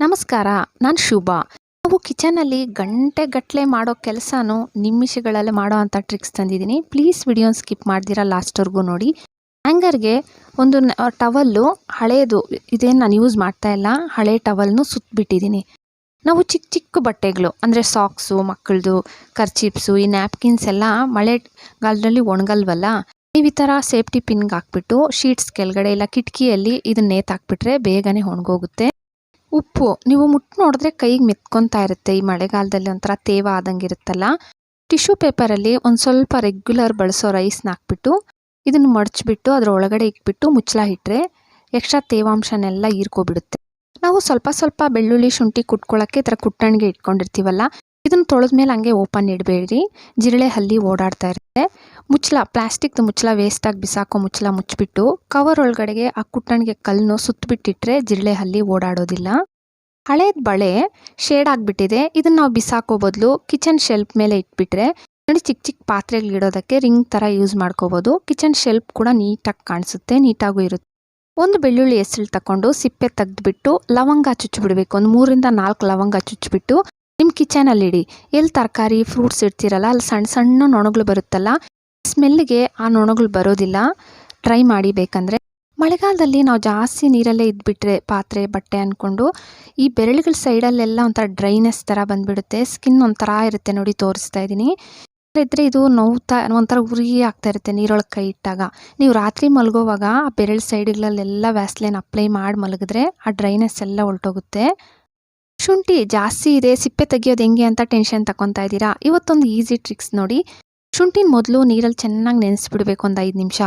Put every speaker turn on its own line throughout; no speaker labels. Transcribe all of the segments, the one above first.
ನಮಸ್ಕಾರ, ನಾನು ಶುಭ. ನಾವು ಕಿಚನಲ್ಲಿ ಗಂಟೆಗಟ್ಟಲೆ ಮಾಡೋ ಕೆಲಸನೂ ನಿಮಿಷಗಳಲ್ಲಿ ಮಾಡೋ ಅಂಥ ಟ್ರಿಕ್ಸ್ ತಂದಿದ್ದೀನಿ. ಪ್ಲೀಸ್ ವಿಡಿಯೋನ ಸ್ಕಿಪ್ ಮಾಡ್ದಿರಾ ಲಾಸ್ಟ್ವರೆಗೂ ನೋಡಿ. ಹ್ಯಾಂಗರ್ಗೆ ಒಂದು ಟವಲ್ಲು ಹಳೇದು, ಇದೇನು ನಾನು ಯೂಸ್ ಮಾಡ್ತಾ ಇಲ್ಲ, ಹಳೆ ಟವಲ್ನು ಸುತ್ತಬಿಟ್ಟಿದ್ದೀನಿ ನಾವು ಚಿಕ್ಕ ಚಿಕ್ಕ ಬಟ್ಟೆಗಳು, ಅಂದರೆ ಸಾಕ್ಸು ಮಕ್ಕಳದು ಕರ್ಚಿಪ್ಸು ಈ ನ್ಯಾಪ್ಕಿನ್ಸ್ ಎಲ್ಲ ಮಳೆಗಾಲದಲ್ಲಿ ಒಣಗಲ್ವಲ್ಲ, ನೀವು ಈ ಥರ ಸೇಫ್ಟಿ ಪಿನ್ಗೆ ಹಾಕ್ಬಿಟ್ಟು ಶೀಟ್ಸ್ ಕೆಳಗಡೆ ಇಲ್ಲ ಕಿಟಕಿಯಲ್ಲಿ ಇದನ್ನ ನೇತಾಕ್ಬಿಟ್ರೆ ಬೇಗನೆ ಒಣಗೋಗುತ್ತೆ. ಉಪ್ಪು. ನೀವು ಮುಟ್ಟು ನೋಡಿದ್ರೆ ಕೈಗೆ ಮೆತ್ಕೊತಾ ಇರುತ್ತೆ ಈ ಮಳೆಗಾಲದಲ್ಲಿ ಒಂಥರ ತೇವ ಆದಂಗೆ ಇರುತ್ತಲ್ಲ ಟಿಶ್ಯೂ ಪೇಪರಲ್ಲಿ ಒಂದು ಸ್ವಲ್ಪ ರೆಗ್ಯುಲರ್ ಬಳಸೋ ರೈಸ್ನ ಹಾಕ್ಬಿಟ್ಟು, ಇದನ್ನು ಮಡಚ್ಬಿಟ್ಟು ಅದರ ಒಳಗಡೆ ಇಟ್ಬಿಟ್ಟು ಮುಚ್ಚಳ ಇಟ್ಟರೆ ಎಕ್ಸ್ಟ್ರಾ ತೇವಾಂಶನೆಲ್ಲ ಹೀರ್ಕೊಬಿಡುತ್ತೆ. ನಾವು ಸ್ವಲ್ಪ ಸ್ವಲ್ಪ ಬೆಳ್ಳುಳ್ಳಿ ಶುಂಠಿ ಕುಟ್ಕೊಳ್ಳೋಕ್ಕೆ ಈ ಥರ ಕುಟ್ಟಣಿಗೆ ಇಟ್ಕೊಂಡಿರ್ತೀವಲ್ಲ ಇದನ್ನು ತೊಳೆದ್ಮೇಲೆ ಹಂಗೆ ಓಪನ್ ಇಡಬೇಡ್ರಿ. ಜಿರಳೆ ಹಲ್ಲಿ ಓಡಾಡ್ತಾ ಇರುತ್ತೆ. ಮುಚ್ಚಲ ಪ್ಲಾಸ್ಟಿಕ್ದು ವೇಸ್ಟ್ ವೇಸ್ಟಾಗಿ ಬಿಸಾಕೋ ಮುಚ್ಚಲ ಮುಚ್ಚಿಬಿಟ್ಟು ಕವರ್ ಒಳಗಡೆಗೆ ಆ ಕುಟ್ಟಣಿಗೆ ಕಲ್ಲನ್ನು ಸುತ್ತಬಿಟ್ಟಿಟ್ರೆ ಜಿರಳೆ ಹಲ್ಲಿ ಓಡಾಡೋದಿಲ್ಲ. ಹಳೆ ಬಳೆ ಶೇಡ್ ಆಗಿಬಿಟ್ಟಿದೆ. ಇದನ್ನು ನಾವು ಬಿಸಾಕೋ ಬದಲು ಕಿಚನ್ ಶೆಲ್ಫ್ ಮೇಲೆ ಇಟ್ಬಿಟ್ರೆ ನೋಡಿ ಚಿಕ್ಕ ಚಿಕ್ಕ ಪಾತ್ರೆಗಳು ಇಡೋದಕ್ಕೆ ರಿಂಗ್ ಥರ ಯೂಸ್ ಮಾಡ್ಕೋಬೋದು. ಕಿಚನ್ ಶೆಲ್ಫ್ ಕೂಡ ನೀಟಾಗಿ ಕಾಣಿಸುತ್ತೆ, ನೀಟಾಗೂ ಇರುತ್ತೆ. ಒಂದು ಬೆಳ್ಳುಳ್ಳಿ ಹೆಸರು ತಗೊಂಡು ಸಿಪ್ಪೆ ತೆಗೆದುಬಿಟ್ಟು ಲವಂಗ ಚುಚ್ಚಿಬಿಡ್ಬೇಕು ಒಂದು ಮೂರಿಂದ ನಾಲ್ಕು ಲವಂಗ ಚುಚ್ಚಿಬಿಟ್ಟು ನಿಮ್ಮ ಕಿಚನಲ್ಲಿ ಇಡಿ. ಎಲ್ಲಿ ತರಕಾರಿ ಫ್ರೂಟ್ಸ್ ಇಡ್ತೀರಲ್ಲ, ಅಲ್ಲಿ ಸಣ್ಣ ಸಣ್ಣ ನೊಣಗಳು ಬರುತ್ತಲ್ಲ ಸ್ಮೆಲ್ಗೆ ಆ ನೊಣಗಳು ಬರೋದಿಲ್ಲ. ಟ್ರೈ ಮಾಡಿ ಬೇಕಂದರೆ. ಮಳೆಗಾಲದಲ್ಲಿ ನಾವು ಜಾಸ್ತಿ ನೀರಲ್ಲೇ ಇದ್ಬಿಟ್ರೆ ಪಾತ್ರೆ, ಬಟ್ಟೆ ಅಂದ್ಕೊಂಡು ಈ ಬೆರಳುಗಳ ಸೈಡಲ್ಲೆಲ್ಲ ಒಂಥರ ಡ್ರೈನೆಸ್ ಥರ ಬಂದುಬಿಡುತ್ತೆ. ಸ್ಕಿನ್ ಒಂಥರ ಇರುತ್ತೆ ನೋಡಿ, ತೋರಿಸ್ತಾ ಇದ್ದೀನಿ. ಇದ್ದರೆ ಇದು ನೋವ್ತಾ ಒಂಥರ ಉರಿ ಆಗ್ತಾ ಇರುತ್ತೆ ನೀರೊಳಗೆ ಕೈ ಇಟ್ಟಾಗ. ನೀವು ರಾತ್ರಿ ಮಲಗೋವಾಗ ಆ ಬೆರಳು ಸೈಡ್ಗಳಲ್ಲೆಲ್ಲ ವ್ಯಾಸ್ಲೈನ್ ಅಪ್ಲೈ ಮಾಡಿ ಮಲಗಿದ್ರೆ ಆ ಡ್ರೈನೆಸ್ ಎಲ್ಲ ಹೊಲ್ಟೋಗುತ್ತೆ ಶುಂಠಿ ಜಾಸ್ತಿ ಇದೆ, ಸಿಪ್ಪೆ ತೆಗಿಯೋದು ಹೆಂಗೆ ಅಂತ ಟೆನ್ಷನ್ ತಗೊತಾ ಇದ್ದೀರಾ? ಇವತ್ತೊಂದು ಈಸಿ ಟ್ರಿಕ್ಸ್ ನೋಡಿ. ಶುಂಠಿನ ಮೊದಲು ನೀರಲ್ಲಿ ಚೆನ್ನಾಗಿ ನೆನೆಸ್ಬಿಡ್ಬೇಕು ಒಂದು ಐದು ನಿಮಿಷ.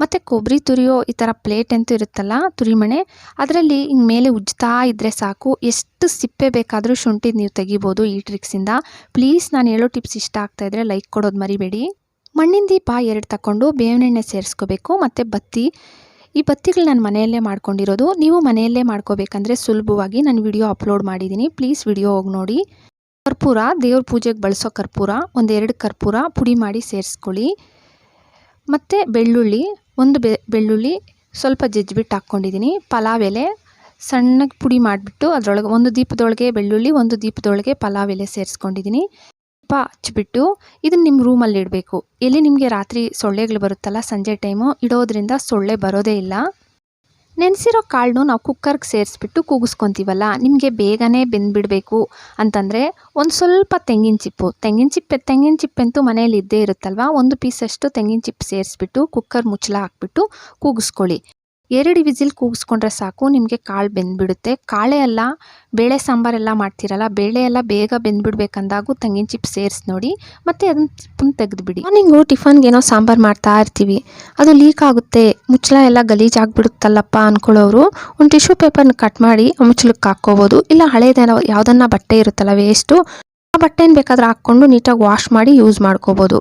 ಮತ್ತು ಕೊಬ್ಬರಿ ತುರಿಯೋ ಈ ಥರ ಪ್ಲೇಟ್ ಅಂತೂ ಇರುತ್ತಲ್ಲ, ತುರಿಮಣೆ, ಅದರಲ್ಲಿ ಹಿಂಗೆ ಮೇಲೆ ಉಜ್ತಾ ಇದ್ದರೆ ಸಾಕು. ಎಷ್ಟು ಸಿಪ್ಪೆ ಬೇಕಾದರೂ ಶುಂಠಿ ನೀವು ತೆಗಿಬೋದು ಈ ಟ್ರಿಕ್ಸಿಂದ. ಪ್ಲೀಸ್ ನಾನು ಹೇಳೋ ಟಿಪ್ಸ್ ಇಷ್ಟ ಆಗ್ತಾ ಆಗ್ತಾಯಿದ್ರೆ ಲೈಕ್ ಕೊಡೋದು ಮರಿಬೇಡಿ. ಮಣ್ಣಿನ ದೀಪ ಎರಡು ತಗೊಂಡು ಬೇವಿನೆಣ್ಣೆ ಸೇರಿಸ್ಕೋಬೇಕು, ಮತ್ತು ಬತ್ತಿ. ಈ ಬತ್ತಿಗಳು ನಾನು ಮನೆಯಲ್ಲೇ ಮಾಡ್ಕೊಂಡಿರೋದು. ನೀವು ಮನೆಯಲ್ಲೇ ಮಾಡ್ಕೋಬೇಕಂದ್ರೆ ಸುಲಭವಾಗಿ ನಾನು ವಿಡಿಯೋ ಅಪ್ಲೋಡ್ ಮಾಡಿದ್ದೀನಿ. ಪ್ಲೀಸ್ ವಿಡಿಯೋ ಹೋಗಿ ನೋಡಿ. ಕರ್ಪೂರ, ದೇವ್ರ ಪೂಜೆಗೆ ಬಳಸೋ ಕರ್ಪೂರ, ಒಂದೆರಡು ಕರ್ಪೂರ ಪುಡಿ ಮಾಡಿ ಸೇರಿಸ್ಕೊಳ್ಳಿ. ಮತ್ತು ಬೆಳ್ಳುಳ್ಳಿ, ಒಂದು ಬೆಳ್ಳುಳ್ಳಿ ಸ್ವಲ್ಪ ಜಜ್ಜಿಬಿಟ್ಟು ಹಾಕ್ಕೊಂಡಿದ್ದೀನಿ. ಪಲಾವ್ ಎಲೆ ಸಣ್ಣಗೆ ಪುಡಿ ಮಾಡಿಬಿಟ್ಟು ಅದರೊಳಗೆ ಒಂದು ದೀಪದೊಳಗೆ ಬೆಳ್ಳುಳ್ಳಿ, ಒಂದು ದೀಪದೊಳಗೆ ಪಲಾವ್ ಎಲೆ ಸೇರಿಸ್ಕೊಂಡಿದ್ದೀನಿ. ದೀಪ ಹಚ್ಚಿಬಿಟ್ಟು ಇದನ್ನು ನಿಮ್ಮ ರೂಮಲ್ಲಿ ಇಡಬೇಕು. ಎಲ್ಲಿ ನಿಮಗೆ ರಾತ್ರಿ ಸೊಳ್ಳೆಗಳು ಬರುತ್ತಲ್ಲ, ಸಂಜೆ ಟೈಮು ಇಡೋದ್ರಿಂದ ಸೊಳ್ಳೆ ಬರೋದೇ ಇಲ್ಲ. ನೆನೆಸಿರೋ ಕಾಳನ್ನು ನಾವು ಕುಕ್ಕರ್ಗೆ ಸೇರಿಸ್ಬಿಟ್ಟು ಕೂಗಿಸ್ಕೊತೀವಲ್ಲ, ನಿಮಗೆ ಬೇಗನೆ ಬೆಂದುಬಿಡಬೇಕು. ಅಂತಂದರೆ ಒಂದು ಸ್ವಲ್ಪ ತೆಂಗಿನ ಚಿಪ್ಪು. ತೆಂಗಿನ ಚಿಪ್ಪೆ, ತೆಂಗಿನ ಚಿಪ್ಪೆಂತೂ ಮನೇಲಿ ಇದ್ದೇ ಇರುತ್ತಲ್ವ? ಒಂದು ಪೀಸಷ್ಟು ತೆಂಗಿನ ಚಿಪ್ಪು ಸೇರಿಸ್ಬಿಟ್ಟು ಕುಕ್ಕರ್ ಮುಚ್ಚಳ ಹಾಕ್ಬಿಟ್ಟು ಕೂಗಿಸ್ಕೊಳ್ಳಿ. ಎರಡು ವಿಸಿಲ್ ಕೂಗಿಸ್ಕೊಂಡ್ರೆ ಸಾಕು, ನಿಮಗೆ ಕಾಳು ಬೆಂದ್ಬಿಡುತ್ತೆ. ಕಾಳೆ ಎಲ್ಲ ಬೇಳೆ ಸಾಂಬಾರೆಲ್ಲ ಮಾಡ್ತೀರಲ್ಲ, ಬೇಳೆ ಎಲ್ಲ ಬೇಗ ಬೆಂದ್ಬಿಡ್ಬೇಕಂದಾಗೂ ತೆಂಗಿನ ಚಿಪ್ ಸೇರಿಸಿ ನೋಡಿ, ಮತ್ತು ಅದನ್ನ ಚಿಪ್ಪನ್ನು ತೆಗೆದುಬಿಡಿ. ಮಾರ್ನಿಂಗು ಟಿಫನ್ಗೆ ಏನೋ ಸಾಂಬಾರು ಮಾಡ್ತಾ ಇರ್ತೀವಿ. ಅದು ಲೀಕ್ ಆಗುತ್ತೆ. ಮುಚ್ಚಳ ಎಲ್ಲ ಗಲೀಜಾಗ್ಬಿಡುತ್ತಲ್ಲಪ್ಪ ಅಂದ್ಕೊಳ್ಳೋರು ಒಂದು ಟಿಶ್ಯೂ ಪೇಪರ್ನ ಕಟ್ ಮಾಡಿ ಮುಚ್ಚಳಕ್ಕೆ ಹಾಕ್ಕೋಬೋದು. ಇಲ್ಲ ಹಳೇದೇನೋ ಯಾವುದನ್ನ ಬಟ್ಟೆ ಇರುತ್ತಲ್ಲ ವೇಸ್ಟು ಆ ಬಟ್ಟೆನ ಬೇಕಾದ್ರೆ ಹಾಕ್ಕೊಂಡು ನೀಟಾಗಿ ವಾಶ್ ಮಾಡಿ ಯೂಸ್ ಮಾಡ್ಕೋಬೋದು.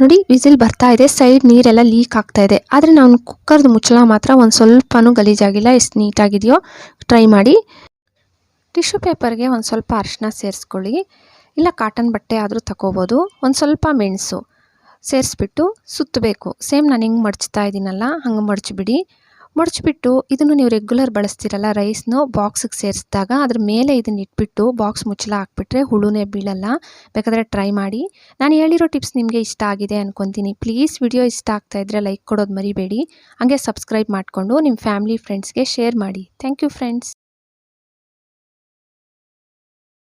ನೋಡಿ, ವಿಸಿಲ್ ಬರ್ತಾ ಇದೆ, ಸೈಡ್ ನೀರೆಲ್ಲ ಲೀಕ್ ಆಗ್ತಾ ಇದೆ. ಆದರೆ ನಾನು ಕುಕ್ಕರ್ದು ಮುಚ್ಚಳ ಮಾತ್ರ ಒಂದು ಸ್ವಲ್ಪನೂ ಗಲೀಜಾಗಿಲ್ಲ ಎಷ್ಟು ನೀಟಾಗಿದೆಯೋ ಟ್ರೈ ಮಾಡಿ. ಟಿಶ್ಯೂ ಪೇಪರ್ಗೆ ಒಂದು ಸ್ವಲ್ಪ ಅರಿಶಿನ ಸೇರಿಸ್ಕೊಳ್ಳಿ. ಇಲ್ಲ ಕಾಟನ್ ಬಟ್ಟೆ ಆದರೂ ತಗೋಬೋದು ಒಂದು ಸ್ವಲ್ಪ ಮೆಣಸು ಸೇರಿಸ್ಬಿಟ್ಟು ಸುತ್ತಬೇಕು ಸೇಮ್ ನಾನು ಹಿಂಗೆ ಮಡಚ್ತಾ ಇದ್ದೀನಲ್ಲ ಹಂಗೆ ಮಡ್ಚಿಬಿಡಿ. ಮಡಚಿಬಿಟ್ಟು ಇದನ್ನು ನೀವು ರೆಗ್ಯುಲರ್ ಬಳಸ್ತೀರಲ್ಲ ರೈಸ್ನು ಬಾಕ್ಸಿಗೆ ಸೇರಿಸಿದಾಗ ಅದ್ರ ಮೇಲೆ ಇದನ್ನ ಇಟ್ಬಿಟ್ಟು ಬಾಕ್ಸ್ ಮುಚ್ಚಲ ಹಾಕ್ಬಿಟ್ರೆ ಹುಳುನೇ ಬೀಳಲ್ಲ. ಬೇಕಾದರೆ ಟ್ರೈ ಮಾಡಿ. ನಾನು ಹೇಳಿರೋ ಟಿಪ್ಸ್ ನಿಮಗೆ ಇಷ್ಟ ಆಗಿದೆ ಅನ್ಕೊತೀನಿ. ಪ್ಲೀಸ್ ವಿಡಿಯೋ ಇಷ್ಟ ಆಗ್ತಾ ಇದ್ದರೆ ಲೈಕ್ ಕೊಡೋದು ಮರಿಬೇಡಿ. ಹಾಗೆ ಸಬ್ಸ್ಕ್ರೈಬ್ ಮಾಡಿಕೊಂಡು ನಿಮ್ಮ ಫ್ಯಾಮಿಲಿ ಫ್ರೆಂಡ್ಸ್ಗೆ ಶೇರ್ ಮಾಡಿ. Thank you friends